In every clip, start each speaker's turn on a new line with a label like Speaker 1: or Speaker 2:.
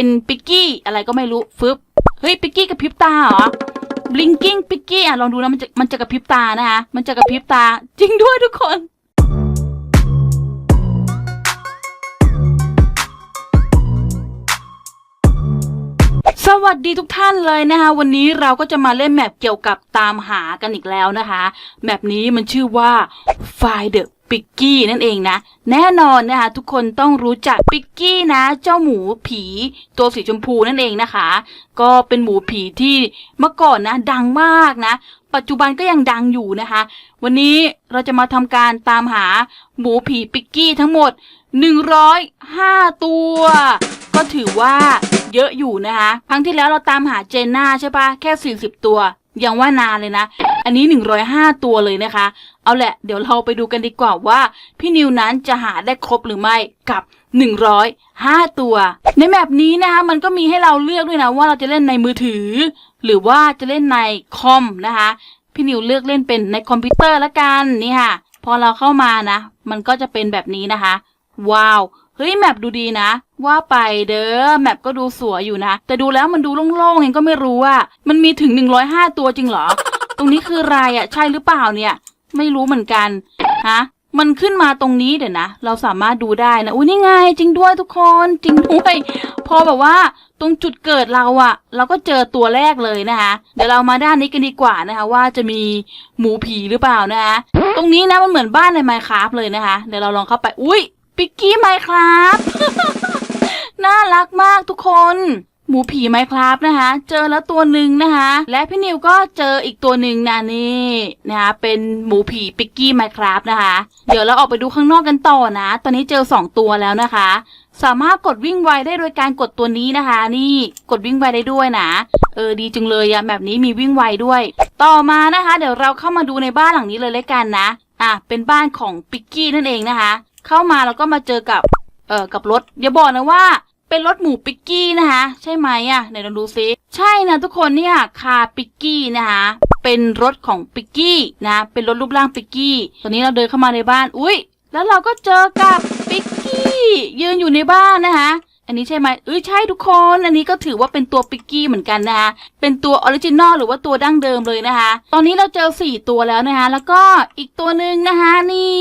Speaker 1: เป็นปิกกี้อะไรก็ไม่รู้ฟึบเฮ้ยปิกกี้กระพริบตาเหรอ blinking ปิกกี้อะลองดูนะมันจะมันจะกระพริบตานะคะมันจะกระพริบตาจริงด้วยทุกคนสวัสดีทุกท่านเลยนะคะวันนี้เราก็จะมาเล่นแมปเกี่ยวกับตามหากันอีกแล้วนะคะแมปนี้มันชื่อว่า Find the Picky นั่นเองนะ แน่นอนนะคะ ทุกคนต้องรู้จักปิกกี้นะ เจ้าหมูผีตัวสีชมพูนั่นเองนะคะ ก็เป็นหมูผีที่เมื่อก่อนนะ ดังมากนะ ปัจจุบันก็ยังดังอยู่นะคะ วันนี้เราจะมาทำการตามหาหมูผีปิกกี้ทั้งหมด 105 ตัว ก็ถือว่าเยอะอยู่นะคะ ครั้งที่แล้วเราตามหาเจนน่าใช่ปะแค่ 40 ตัว ยังว่านานเลยนะ อันนี้ 105 ตัวเลยนะคะ เอาแหละ เดี๋ยวเราไปดูกันดีกว่าว่าพี่นิวนั้นจะหาได้ครบหรือไม่กับ 105 ตัว ในแมปนี้นะคะมันก็มีให้เราเลือกด้วยนะว่าเราจะเล่นในมือถือ หรือว่าจะเล่นในคอมนะคะ พี่นิวเลือกเล่นเป็นในคอมพิวเตอร์ละกันนี่ค่ะ พอเราเข้ามานะ มันก็จะเป็นแบบนี้นะคะ ว้าว เฮ้ยแมปดูดีนะ ว่าไปเด้อแมปก็ดูสวยอยู่นะ แต่ดูแล้วมันดูโล่งๆเองก็ไม่รู้ว่า มันมีถึง 105 ตัวจริงเหรอ ตรงนี้คืออะไรอะใช่หรือเปล่าเนี่ย ไม่รู้เหมือนกันฮะมันขึ้นมาตรงนี้เดี๋ยวนะ เราสามารถดูได้นะอุ้ยนี่ไงจริงด้วยทุกคนจริงด้วยพอแบบว่าตรงจุดเกิดเราอะเราก็เจอตัวแรกเลยนะคะเดี๋ยวเรามาด้านนี้กันดีกว่านะคะ ว่าจะมีหมูผีหรือเปล่านะคะตรงนี้นะมันเหมือนบ้านในไมค์คราฟเลยนะคะ เดี๋ยวเราลองเข้าไปอุ้ย ปิกกี้ไมคราฟน่ารักมากทุกคน หมูผีไมคราฟนะคะ เจอแล้วตัวหนึ่งนะคะ และพี่นิวก็เจออีกตัวหนึ่งนะนี่นะคะเป็นหมูผีปิกกี้ไมคราฟนะคะ เดี๋ยวเราออกไปดูข้างนอกกันต่อนะ ตอนนี้เจอสองตัวแล้วนะคะ สามารถกดวิ่งไวได้โดยการกดตัวนี้นะคะ นี่กดวิ่งไวได้ด้วยนะเออดีจังเลยอะแบบนี้มีวิ่งไวด้วย ต่อมานะคะ เดี๋ยวเราเข้ามาดูในบ้านหลังนี้เลยเลยกันนะอะเป็นบ้านของปิกกี้นั่นเองนะคะ เข้ามาแล้วก็มาเจอกับ เอ่อ กับรถอย่าบอกนะว่า เป็นรถหมูปิกกี้นะคะ ใช่ไหมอะไหนลองดูซิ ใช่นะทุกคนเนี่ยคาปิกกี้นะคะเป็นรถของปิกกี้นะ เป็นรถรูปร่างปิกกี้ ตอนนี้เราเดินเข้ามาในบ้าน อุ้ยแล้วเราก็เจอกับปิกกี้ยืนอยู่ในบ้านนะคะ อันนี้ใช่ไหมเอ้ยใช่ทุกคน อันนี้ก็ถือว่าเป็นตัวปิกกี้เหมือนกันนะคะ เป็นตัวออริจินอลหรือว่าตัวดั้งเดิมเลยนะคะ ตอนนี้เราเจอสี่ตัวแล้วนะคะ แล้วก็อีกตัวหนึ่งนะคะ นี่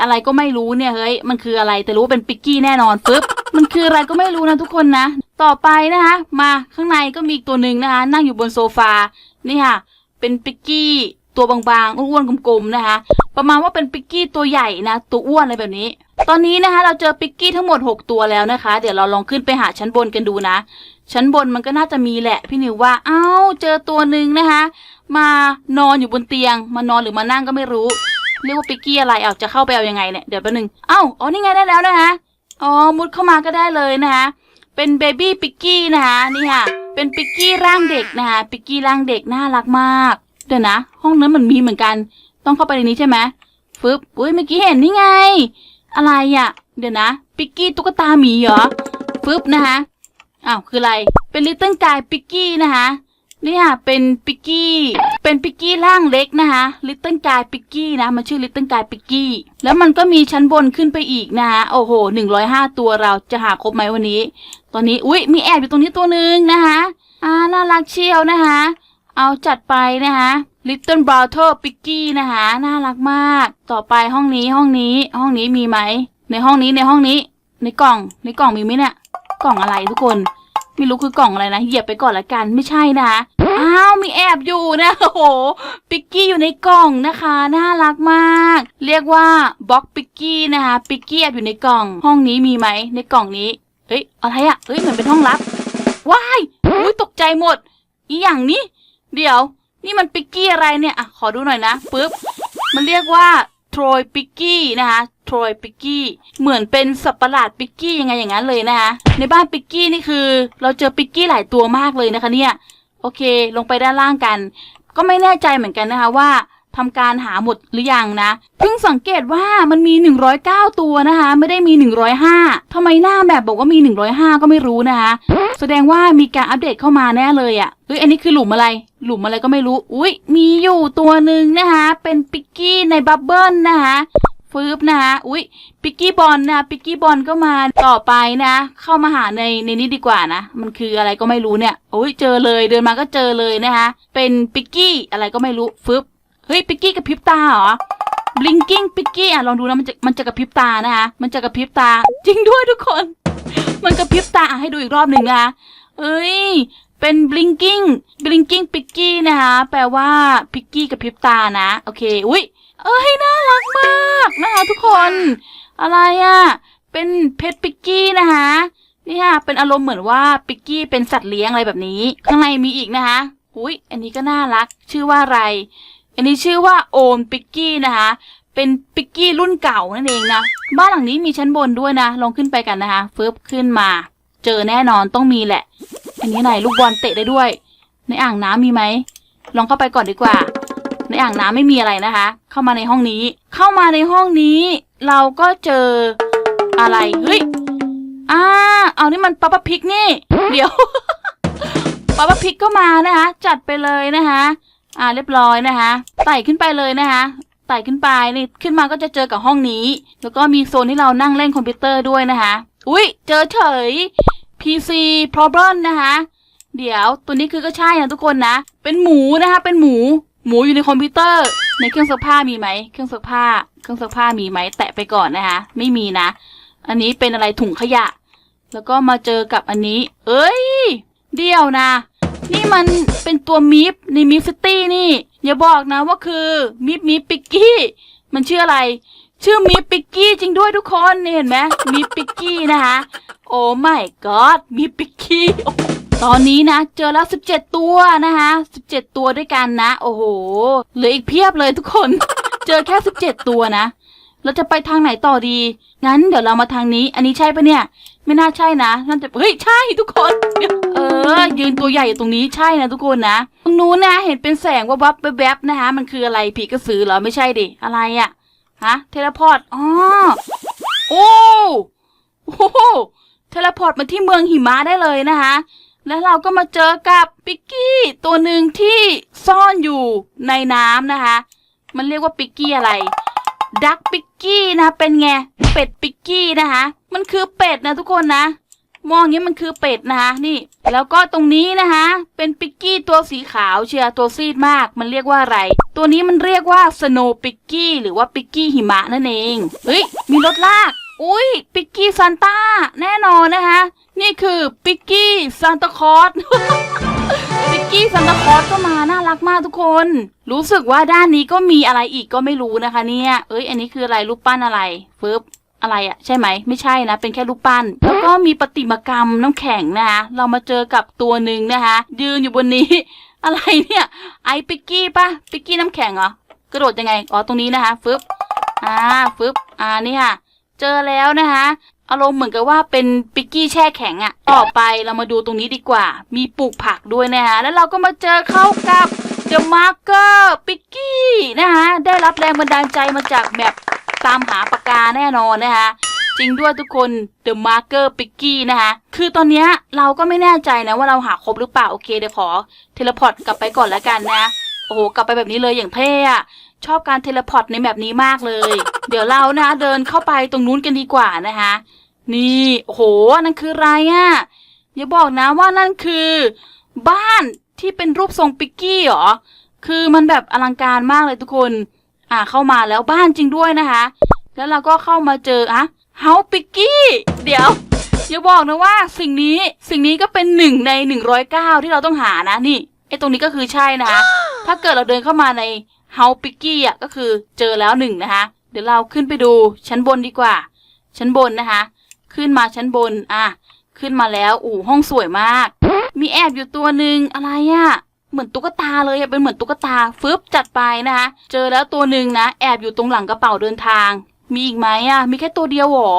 Speaker 1: อะไรก็ไม่รู้เนี่ยเฮ้ย มันคืออะไรแต่รู้ว่าเป็นปิกกี้แน่นอนปึ๊บ มันคืออะไรก็ไม่รู้นะทุกคนนะ ต่อไปนะคะ มาข้างในก็มีอีกตัวหนึ่งนะคะ นั่งอยู่บนโซฟา นี่ค่ะ เป็นปิกกี้ ตัวบางๆ อ้วนๆ กลมๆ นะคะ ประมาณว่าเป็นปิกกี้ตัวใหญ่นะ ตัวอ้วนอะไรแบบนี้ ตอนนี้นะคะเราเจอปิกกี้ทั้งหมด 6 ตัวแล้วนะคะ เดี๋ยวเราลองขึ้นไปหาชั้นบนกันดูนะ ชั้นบนมันก็น่าจะมีแหละพี่นิวว่า เอ้า เจอตัวหนึ่งนะคะ มานอนอยู่บนเตียง มานอนหรือมานั่งก็ไม่รู้ เรียกว่าปิกกี้อะไร เอาจะเข้าไปเอายังไงเนี่ย เดี๋ยวแป๊บนึง เอ้า อ๋อ นี่ไงได้แล้วนะคะ อ๋อ มุดเข้ามาก็ได้เลยนะคะ เป็นเบบี้ปิกกี้นะคะ นี่ค่ะ เป็นปิกกี้ร่างเด็กนะคะ ปิกกี้ร่างเด็กน่ารักมาก เดี๋ยวนะ ห้องนั้นมันมีเหมือนกัน ต้องเข้าไปในนี้ใช่ไหมฟึบอุ้ยเมื่อกี้เห็นนี่ไง อะไรอะ่ะ เดี๋ยวนะ ปิกกี้ตุ๊กตาหมีเหรอฟึบนะคะอ้าวคืออะไร เป็นลิตเติ้ลกายปิกกี้นะคะนี่ค่ะเป็นปิกกี้ เป็นปิกกี้ร่างเล็กนะคะ ลิตเติ้ลกายปิกกี้นะ มันชื่อลิตเติ้ลกายปิกกี้ แล้วมันก็มีชั้นบนขึ้นไปอีกนะคะโอ้โหหนึ่งร้อยห้าตัวเราจะหาครบไหมวันนี้ ตอนนี้ อุ๊ยมีแอบอยู่ตรงนี้ตัวหนึ่งนะคะ อ่า น่ารักเชียวนะคะ เอาจัดไปนะคะ Little Brother Picky นะคะน่ารักมาก ต่อไปห้องนี้ห้องนี้ ห้องนี้มีไหม ในห้องนี้ในห้องนี้ ในกล่องในกล่องมีไหมเนี่ยกล่องอะไรทุกคนไม่รู้คือกล่องอะไรนะเหยียบไปก่อนละกันไม่ใช่นะคะอ้าวมีแอบอยู่นะโอ้โหปิกกี้อยู่ในกล่องนะคะน่ารักมาก เรียกว่าบล็อกปิกกี้นะคะปิกกี้แอบอยู่ในกล่อง ห้องนี้มีไหมในกล่องนี้เอ้ยอะไรอะเอ้ยเหมือนเป็นห้องลับว้ายอุ้ยตกใจหมด อีอย่างนี้ เดี๋ยว นี่มันปิกกี้อะไรเนี่ยอะขอดูหน่อยนะปึ๊บมันเรียกว่าโทรยปิกกี้นะคะโทรยปิกกี้เหมือนเป็นสัตว์ประหลาดปิกกี้ยังไงอย่างนั้นเลยนะคะในบ้านปิกกี้นี่คือ เราเจอปิกกี้หลายตัวมากเลยนะคะเนี่ยโอเค ลงไปด้านล่างกัน ก็ไม่แน่ใจเหมือนกันนะคะว่า ทำการหาหมดหรือยังนะเพิ่งสังเกตว่ามันมี 109 ตัวนะคะ ไม่ได้มี 105ทำไมหน้าแบบบอกว่ามี 105 ก็ไม่รู้นะคะ แสดงว่ามีการอัปเดตเข้ามาแน่เลยอะ่ะเฮ้ยอันนี้คือหลุมอะไร หลุมอะไรก็ไม่รู้ อุ้ยมีอยู่ตัวหนึ่งนะคะ เป็นปิกกี้ในบับเบิลนะคะฟืบนะคะอุ๊ยปิกกี้บอลนะปิกกี้บอลก็มาต่อไปนะ เข้ามาหาในในนี้ดีกว่านะ มันคืออะไรก็ไม่รู้เนี่ยโอ้ยเจอเลยเดินมาก็เจอเลยนะคะ เป็นปิกกี้อะไรก็ไม่รู้ฟึบ เฮ้ย ปิกกี้กับพริบตาเหรอ blinking ปิกกี้อะลองดูนะมันจะมันจะกระพริบตานะคะ มันจะกระพริบตา จริงด้วยทุกคน มันกระพริบตาอะให้ดูอีกรอบหนึ่งนะคะเอ้ย เป็น blinking blinking ปิกกี้นะคะ แปลว่าปิกกี้กระพริบตานะ โอเค อุ้ยเอ้ย น่ารักมากนะคะทุกคน อะไรอะ่ะ เป็นเพชรปิกกี้นะคะนี่ค่ะ เป็นอารมณ์เหมือนว่าปิกกี้เป็นสัตว์เลี้ยงอะไรแบบนี้ ข้างในมีอีกนะคะ อุ้ยอันนี้ก็น่ารัก ชื่อว่าอะไร อันนี้ชื่อว่าโอมปิกกี้นะคะ เป็นปิกกี้รุ่นเก่านั่นเองนะ บ้านหลังนี้มีชั้นบนด้วยนะ ลองขึ้นไปกันนะคะฟึบขึ้นมา เจอแน่นอนต้องมีแหละ อันนี้ไหนลูกบอลเตะได้ด้วย ในอ่างน้ำมีไหม ลองเข้าไปก่อนดีกว่า ในอ่างน้ำไม่มีอะไรนะคะ เข้ามาในห้องนี้ เข้ามาในห้องนี้ เราก็เจออะไร เฮ้ย อ่า เอานี่มันป๊าป๊าพิกนี่ เดี๋ยวป๊าป๊าพิกก็มานะคะ จัดไปเลยนะคะ อ่าเรียบร้อยนะคะไต่ขึ้นไปเลยนะคะไต่ขึ้นไปนี่ขึ้นมาก็จะเจอกับห้องนี้ แล้วก็มีโซนที่เรานั่งเล่นคอมพิวเตอร์ด้วยนะคะ อุ้ยเจอเฉย PC problem นะคะ เดี๋ยวตัวนี้คือก็ใช่นะทุกคนนะ เป็นหมูนะคะ เป็นหมู หมูอยู่ในคอมพิวเตอร์ ในเครื่องซักผ้ามีไหมเครื่องซักผ้า เครื่องซักผ้ามีไหมแตะไปก่อนนะคะ ไม่มีนะ อันนี้เป็นอะไรถุงขยะ แล้วก็มาเจอกับอันนี้ เอ้ย เดี๋ยวนะ นี่มันเป็นตัวมิฟในมิฟซิตี้ บอกนะว่าคือมิมิปิกกี้ มันชื่ออะไร ชื่อมิฟปิกกี้จริงด้วยทุกคนนี่เห็นไหมมิฟปิกกี้นะคะโอ้ไม่กอดมิฟปิกกี้ตอนนี้นะเจอแล้ว 17 ตัวนะคะ17 ตัวด้วยกันนะ โอ้โหเหลืออีกเพียบเลยทุกคน เจอแค่ 17 ตัวนะเราจะไปทางไหนต่อดี งั้นเดี๋ยวเรามาทางนี้ อันนี้ใช่ปะเนี่ย ไม่น่าใช่นะน่าจะเฮ้ยใช่ทุกคน เออ ยืนตัวใหญ่อยู่ตรงนี้ใช่นะทุกคนนะตรงนู้นนะเห็นเป็นแสงวับวับแวบๆนะคะมันคืออะไรผีกระสือเหรอไม่ใช่ดิอะไรอะฮะเทเลพอร์ตอ๋อโอ้โอ้โหเทเลพอร์ตมาที่เมืองหิมะได้เลยนะคะแล้วเราก็มาเจอกับปิกกี้ตัวหนึ่งที่ซ่อนอยู่ในน้ำนะคะ มันเรียกว่าปิกกี้อะไรดักปิกกี้นะเป็นไงเป็ดปิกกี้นะคะ มันคือเป็ดนะทุกคนนะ มองอย่างนี้มันคือเป็ดนะคะนี่ แล้วก็ตรงนี้นะคะเป็นปิกกี้ตัวสีขาวเชียร์ตัวซีดมาก มันเรียกว่าอะไร ตัวนี้มันเรียกว่าสโนปิกกี้หรือว่าปิกกี้หิมะนั่นเองเฮ้ยมีรถลากอุ้ยปิกกี้ซานต้าแน่นอนนะคะนี่คือปิกกี้ซานตาคอสปิกกี้ซันตาคอสก็มาน่ารักมากทุกคน รู้สึกว่าด้านนี้ก็มีอะไรอีกก็ไม่รู้นะคะเนี่ย เอ้ย อันนี้คืออะไรรูปปั้นอะไรฟึบ อะไรอะใช่ไหมไม่ใช่นะ เป็นแค่รูปปั้น แล้วก็มีประติมากรรมน้ำแข็งนะคะเรามาเจอกับตัวหนึ่งนะคะยืนอยู่บนนี้ อะไรเนี่ย ไอปิกกี้ปะปิกกี้น้ำแข็งเหรอกระโดดยังไงอ๋อตรงนี้นะคะฟึบอ่าฟึบอ่านี่ค่ะ เจอแล้วนะคะอารมณ์เหมือนกับว่าเป็นปิกกี้แช่แข็งอะต่อไปเรามาดูตรงนี้ดีกว่า มีปลูกผักด้วยนะคะแล้วเราก็มาเจอเข้ากับ The Marker ปิกกี้นะคะได้รับแรงบันดาลใจมาจากแบบ ตามหาปากกาแน่นอนนะคะจริงด้วยทุกคน The Marker ปิกกี้นะคะ คือตอนนี้เราก็ไม่แน่ใจนะว่าเราหาครบหรือเปล่า โอเคเดี๋ยวขอเทเลพอร์ตกลับไปก่อนแล้วกันนะ โอ้โห กลับไปแบบนี้เลยอย่างเท่อะชอบการเทเลพอร์ตในแบบนี้มากเลย เดี๋ยวเรานะเดินเข้าไปตรงนู้นกันดีกว่านะคะ นี่ โอ้โห นั่นคืออะไรอะ่ะอย่าบอกนะว่านั่นคือ บ้านที่เป็นรูปทรงปิกกี้เหรอ คือมันแบบอลังการมากเลยทุกคน อ่าเข้ามาแล้วบ้านจริงด้วยนะคะ แล้วเราก็เข้ามาเจออะเฮาปิกกี้ เดี๋ยวอย่าบอกนะว่าสิ่งนี้สิ่งนี้ก็เป็นหนึ่งในหนึ่งร้อยเก้าที่เราต้องหานะนี่ไอ้ตรงนี้ก็คือใช่นะคะถ้าเกิดเราเดินเข้ามาในเฮาปิกกี้อะก็คือเจอแล้วหนึ่งนะคะ เดี๋ยวเราขึ้นไปดูชั้นบนดีกว่า ชั้นบนนะคะ ขึ้นมาชั้นบนอะขึ้นมาแล้วอู่ห้องสวยมาก มีแอบอยู่ตัวหนึ่งอะไรอะ่ะ เหมือนตุ๊กตาเลยอะเป็นเหมือนตุ๊กตาฟึบจัดไปนะคะเจอแล้วตัวหนึ่งนะแอบอยู่ตรงหลังกระเป๋าเดินทาง มีอีกไหมอะ่ะ มีแค่ตัวเดียวหรอ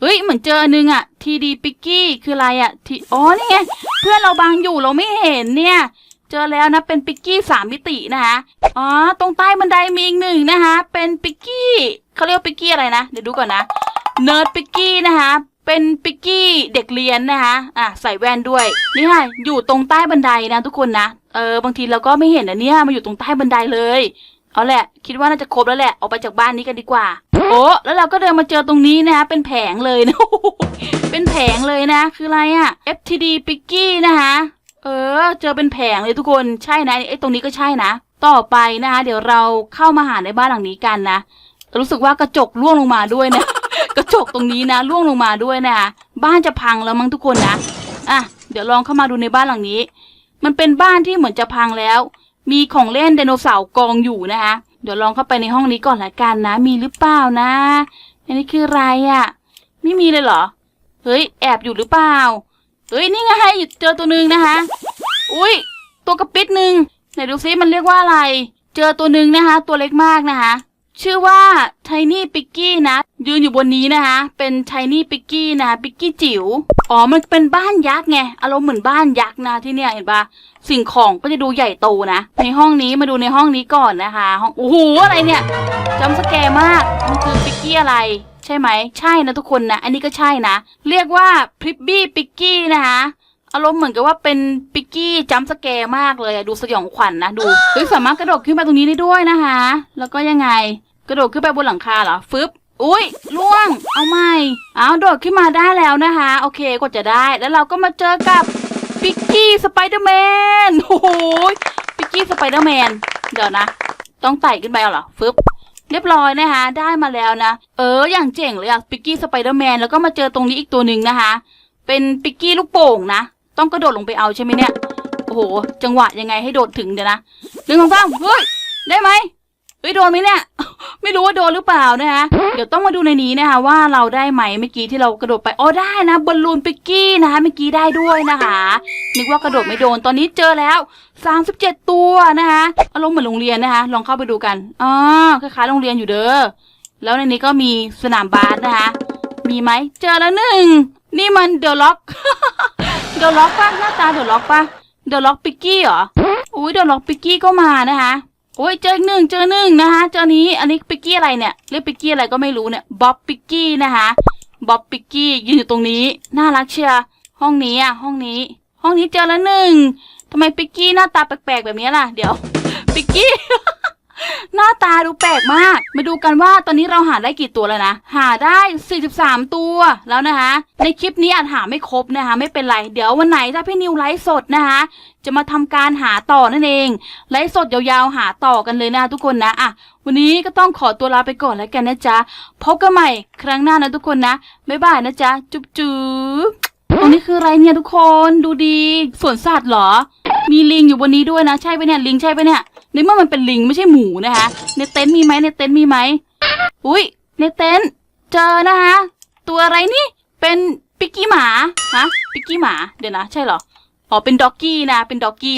Speaker 1: เฮ้ยเหมือนเจออันนึงอะ่ะทีดีปิกกี้คืออะไรอะ่ะทีอ๋อนี่ไงเพื่อนเราบังอยู่เราไม่เห็นเนี่ยเจอแล้วนะเป็นปิกกี้สามมิตินะคะอ๋อตรงใต้บันไดมีอีกหนึ่งนะคะเป็นปิกกี้เขาเรียกปิกกี้อะไรนะเดี๋ยวดูก่อนนะเนิร์ดปิกกี้นะคะเป็นปิกกี้เด็กเรียนนะคะอะใส่แว่นด้วยนี่ค่ะอยู่ตรงใต้บันไดนะทุกคนนะ เออบางทีเราก็ไม่เห็นนะเนี่ยมาอยู่ตรงใต้บันไดเลย เอาแหละ คิดว่าน่าจะครบแล้วแหละออกไปจากบ้านนี้กันดีกว่า โอ้แล้วเราก็เดินมาเจอตรงนี้นะคะเป็นแผงเลยนะเป็นแผงเลยนะ คืออะไรอะ FTD p i c k y นะคะเออ เจอเป็นแผงเลยทุกคนใช่นะไอ้ตรงนี้ก็ใช่นะต่อไปนะคะเดี๋ยวเราเข้ามาหาในบ้านหลังนี้กันนะรู้สึกว่ากระจกร่วงลงมาด้วยนะ กระจกตรงนี้นะร่วงลงมาด้วยนะคะบ้านจะพังแล้วมั้งทุกคนนะอะเดี๋ยวลองเข้ามาดูในบ้านหลังนี้ มันเป็นบ้านที่เหมือนจะพังแล้ว มีของเล่นไดโนเสาร์กองอยู่นะคะ เดี๋ยวลองเข้าไปในห้องนี้ก่อนละกันนะ มีหรือเปล่านะ อันนี้คืออะไรอะ่ะ ไม่มีเลยเหรอ เฮ้ย แอบอยู่หรือเปล่า เฮ้ย นี่ไงเจอตัวหนึ่งนะคะ อุ้ย ตัวกระปิดหนึ่งไหนดูซิมันเรียกว่าอะไร เจอตัวหนึ่งนะคะ ตัวเล็กมากนะคะ ชื่อว่าไทนี่ปิกกี้นะ ยืนอยู่บนนี้นะคะ เป็นไทนี่ปิกกี้นะปิกกี้จิ๋วอ๋อมันเป็นบ้านยักษ์ไงอารมณ์เหมือนบ้านยักษ์นะที่เนี่ยเห็นปะสิ่งของก็จะดูใหญ่โตนะ ในห้องนี้มาดูในห้องนี้ก่อนนะคะห้องโอ้โหอะไรเนี่ยจำสแกมากมันคือปิกกี้อะไรใช่ไหมใช่นะทุกคนนะอันนี้ก็ใช่นะ เรียกว่าพริบบี้ปิกกี้นะคะอารมณ์เหมือนกับว่าเป็นปิกกี้จัมสแกร์มากเลยดูสยองขวัญนะดูเฮ้ยสามารถกระโดดขึ้นไปตรงนี้ได้ด้วยนะคะ แล้วก็ยังไง กระโดดขึ้นไปบนหลังคาเหรอฟึบอุ้ยล่วง เอาไม่เอาโดดขึ้นมาได้แล้วนะคะ โอเคกว่าจะได้แล้วเราก็มาเจอกับปิกกี้สไปเดอร์แมนโอ้โหปิกกี้สไปเดอร์แมนเดี๋ยวนะ ต้องไต่ขึ้นไปเอาเหรอฟึบเรียบร้อยนะคะ ได้มาแล้วนะ เออ อย่างเจ๋งเลยอะปิกกี้สไปเดอร์แมนแล้วก็มาเจอตรงนี้อีกตัวหนึ่งนะคะ เป็นปิกกี้ลูกโป่งนะ ต้องกระโดดลงไปเอาใช่ไหมเนี่ย โอ้โห จังหวะยังไงให้โดดถึงเดี๋ยวนะหนึ่งสองสามเฮ้ย ได้ไหม เฮ้ยโดนไหมเนี่ย ไม่รู้ว่าโดนหรือเปล่านะคะเดี๋ยวต้องมาดูในนี้นะคะว่าเราได้ไหมเมื่อกี้ที่เรากระโดดไปอ๋อได้นะบอลลูนปิกกี้นะคะเมื่อกี้ได้ด้วยนะคะนึกว่ากระโดดไม่โดนตอนนี้เจอแล้วสามสิบเจ็ดตัวนะคะอารมณ์เหมือนโรงเรียนนะคะ ลองเข้าไปดูกันอ๋อคล้ายๆโรงเรียนอยู่เด้อแล้วในนี้ก็มีสนามบาสนะคะ มีไหมเจอแล้วหนึ่งนี่มันเดอะล็อกเดอะล็อกป่ะหน้าตาเดอะล็อกป่ะเดอะล็อกปิกกี้เหรออุ้ยเดอะล็อกปิกกี้ก็มานะคะ โอ้ยเจอหนึ่งเจอหนึ่งนะคะเจอนี้อันนี้ปิกกี้อะไรเนี่ยเรียกปิกกี้อะไรก็ไม่รู้เนี่ยบ๊อบปิกกี้นะคะบ๊อบปิกกี้ยืนอยู่ตรงนี้น่ารักเชียร์ห้องนี้อะห้องนี้ ห้องนี้เจอแล้วหนึ่งทำไมปิกกี้หน้าตาแปลกๆแบบนี้ล่ะ เดี๋ยวปิกกี้ น้าตาดูแปลกมาก มาดูกันว่าตอนนี้เราหาได้กี่ตัวแล้วนะ หาได้ 43 ตัวแล้วนะคะ ในคลิปนี้อาจหาไม่ครบนะคะ ไม่เป็นไร เดี๋ยววันไหนถ้าพี่นิวไลฟ์สดนะคะ จะมาทำการหาต่อนั่นเอง ไลฟ์สดยาวๆหาต่อกันเลยนะทุกคนนะอะวันนี้ก็ต้องขอตัวลาไปก่อนแล้วกันนะจ๊ะ พบกันใหม่ครั้งหน้านะทุกคนนะ บ๊ายบายนะจ๊ะ จุ๊บจุ๊บตรงนี้คืออะไรเนี่ยทุกคน ดูดี สวนสัตว์เหรอ มีลิงอยู่บนนี้ด้วยนะ ใช่ปะเนี่ย ลิงใช่ปะเนี่ย ในเมื่อมันเป็นลิงไม่ใช่หมูนะคะ ในเต็นท์มีไหมในเต็นท์มีไหมอุ้ยในเต็นท์เจอนะคะ ตัวอะไรนี่เป็นปิกกี้หมาฮะปิกกี้หมาเดี๋ยวนะ ใช่เหรออ๋อเป็นด็อกกี้นะเป็นด็อกกี้